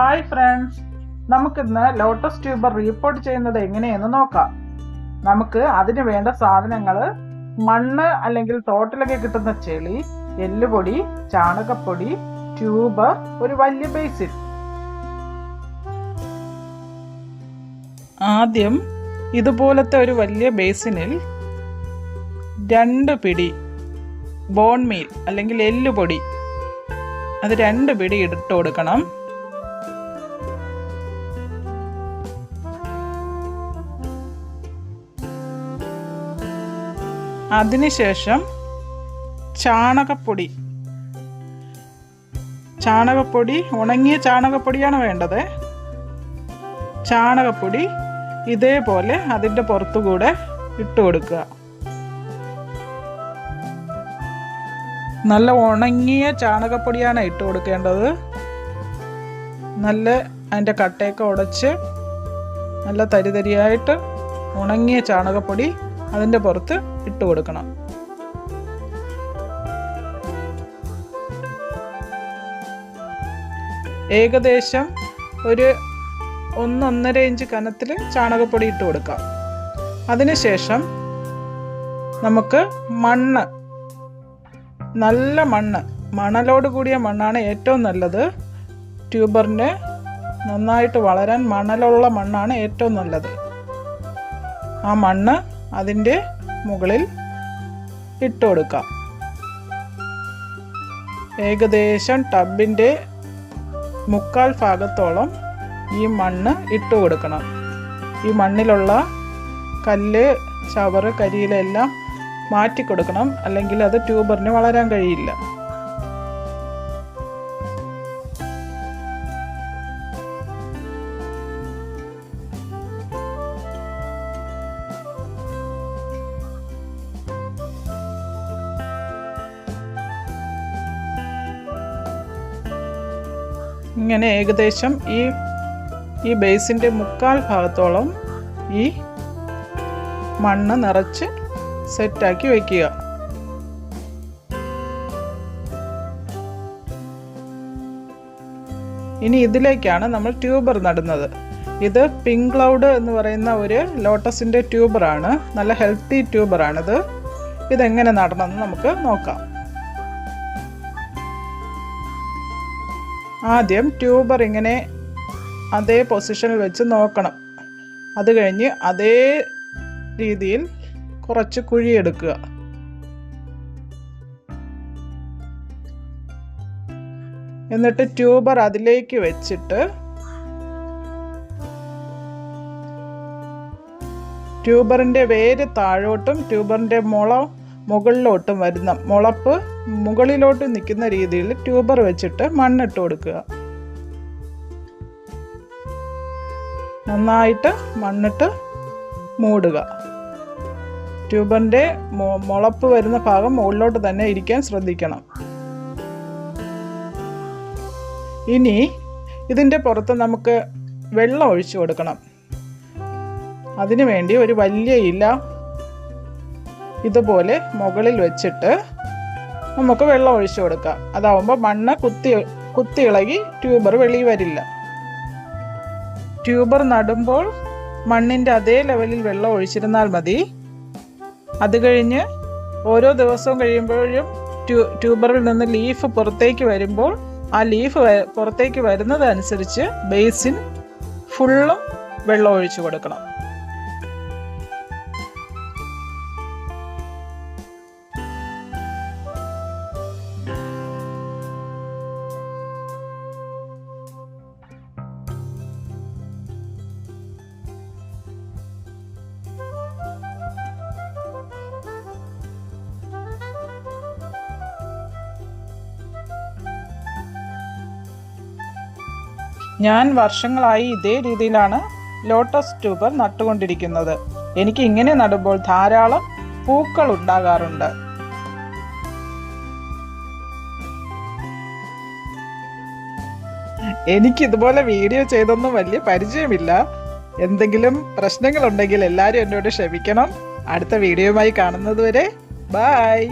Hi friends നമുക്കിന്ന് lotus tuber report ചെയ്യുന്നത് എങ്ങനെയെന്ന് നോക്കാം. നമുക്ക് അതിന് വേണ്ട സാധനങ്ങൾ മണ്ണ് അല്ലെങ്കിൽ തോട്ടിലൊക്കെ കിട്ടുന്ന ചെളി എല്ലുപൊടി ചാണകപ്പൊടി ട്യൂബർ ഒരു വലിയ ബേസിൻ ആദ്യം ഇതുപോലത്തെ ഒരു വലിയ ബേസിനിൽ രണ്ട് പിടി ബോൺ മീൽ അല്ലെങ്കിൽ എല്ലുപൊടി. അത് രണ്ട് പിടി ഇട്ട് കൊടുക്കണം. അതിനുശേഷം ചാണകപ്പൊടി. ചാണകപ്പൊടി ഉണങ്ങിയ ചാണകപ്പൊടിയാണ് വേണ്ടത്. ചാണകപ്പൊടി ഇതേപോലെ അതിന്റെ പുറത്തുകൂടെ ഇട്ട് കൊടുക്കുക. നല്ല ഉണങ്ങിയ ചാണകപ്പൊടിയാണ് ഇട്ട് കൊടുക്കേണ്ടത്. നല്ല അതിന്റെ കട്ടയൊക്കെ ഉടച്ച് നല്ല തരിതരിയായിട്ട് ഉണങ്ങിയ ചാണകപ്പൊടി അതിന്റെ പുറത്ത് ഇട്ട് കൊടുക്കണം. ഏകദേശം ഒരു ഒന്നൊന്നര ഇഞ്ച് കനത്തിൽ ചാണകപ്പൊടി ഇട്ട് കൊടുക്കാം. അതിനുശേഷം നമുക്ക് മണ്ണ് നല്ല മണ്ണ് മണലോട് കൂടിയ മണ്ണാണ് ഏറ്റവും നല്ലത്. ട്യൂബറിന് നന്നായിട്ട് വളരാൻ മണലുള്ള മണ്ണാണ് ഏറ്റവും നല്ലത്. ആ മണ്ണ് അതിന്റെ മുകളിൽ ഇട്ട് കൊടുക്കാം. ഏകദേശം ടബിന്റെ മുക്കാൽ ഭാഗത്തോളം ഈ മണ്ണ് ഇട്ട് കൊടുക്കണം. ഈ മണ്ണിലുള്ള കല്ല് ചവറ് കരിയിലെല്ലാം മാറ്റി കൊടുക്കണം. അല്ലെങ്കിൽ അത് ട്യൂബറിന് വളരാൻ കഴിയില്ല. ഇങ്ങനെ ഏകദേശം ഈ ഈ ബേസിന്റെ മുക്കാൽ ഭാഗത്തോളം ഈ മണ്ണ് നിറച്ച് സെറ്റാക്കി വയ്ക്കുക. ഇനി ഇതിലേക്കാണ് നമ്മൾ ട്യൂബർ നടുന്നത്. ഇത് പിങ്ക് ക്ലൗഡ് എന്ന് പറയുന്ന ഒരു ലോട്ടസിന്റെ ട്യൂബറാണ്. നല്ല ഹെൽത്തി ട്യൂബറാണിത്. ഇതെങ്ങനെ നടണമെന്ന് നമുക്ക് നോക്കാം. ആദ്യം ട്യൂബർ ഇങ്ങനെ അതേ പൊസിഷനിൽ വെച്ച് നോക്കണം. അത് കഴിഞ്ഞ് അതേ രീതിയിൽ കുറച്ച് കുഴിയെടുക്കുക എന്നിട്ട് ട്യൂബർ അതിലേക്ക് വെച്ചിട്ട് ട്യൂബറിന്റെ വേര് താഴോട്ടും ട്യൂബറിന്റെ മുള മുകളിലോട്ടും വരുന്ന മുളപ്പ് മുകളിലോട്ട് നിൽക്കുന്ന രീതിയിൽ ട്യൂബർ വെച്ചിട്ട് മണ്ണിട്ട് കൊടുക്കുക. നന്നായിട്ട് മണ്ണിട്ട് മൂടുക. ട്യൂബറിന്റെ മുളപ്പ് വരുന്ന ഭാഗം മുകളിലോട്ട് തന്നെ ഇരിക്കാൻ ശ്രദ്ധിക്കണം. ഇനി ഇതിന്റെ പുറത്ത് നമുക്ക് വെള്ളം ഒഴിച്ചു കൊടുക്കണം. അതിനു വേണ്ടി ഒരു വലിയ ഇല ഇതുപോലെ മുകളിൽ വെച്ചിട്ട് നമുക്ക് വെള്ളം ഒഴിച്ചു കൊടുക്കാം. അതാവുമ്പോൾ മണ്ണ് കുത്തി കുത്തി ഇളകി ട്യൂബർ വെളിയിൽ വരില്ല. ട്യൂബർ നടുമ്പോൾ മണ്ണിന്റെ അതേ ലെവലിൽ വെള്ളം ഒഴിച്ചിരുന്നാൽ മതി. അത് കഴിഞ്ഞ് ഓരോ ദിവസവും കഴിയുമ്പോഴും ട്യൂ ട്യൂബറിൽ നിന്ന് ലീഫ് പുറത്തേക്ക് വരുമ്പോൾ ആ ലീഫ് പുറത്തേക്ക് വരുന്നതനുസരിച്ച് ബേസിൻ ഫുള്ളും വെള്ളം ഒഴിച്ചു കൊടുക്കണം. ഞാൻ വർഷങ്ങളായി ഇതേ രീതിയിലാണ് ലോട്ടസ് ട്യൂബർ നട്ടുകൊണ്ടിരിക്കുന്നത്. എനിക്ക് ഇങ്ങനെ നടുമ്പോൾ ധാരാളം പൂക്കൾ ഉണ്ടാകാറുണ്ട്. എനിക്ക് ഇതുപോലെ വീഡിയോ ചെയ്തൊന്നും വലിയ പരിചയമില്ല. എന്തെങ്കിലും പ്രശ്നങ്ങൾ ഉണ്ടെങ്കിൽ എല്ലാവരും എന്നോട് ക്ഷമിക്കണം. അടുത്ത വീഡിയോയുമായി കാണുന്നതുവരെ ബായ്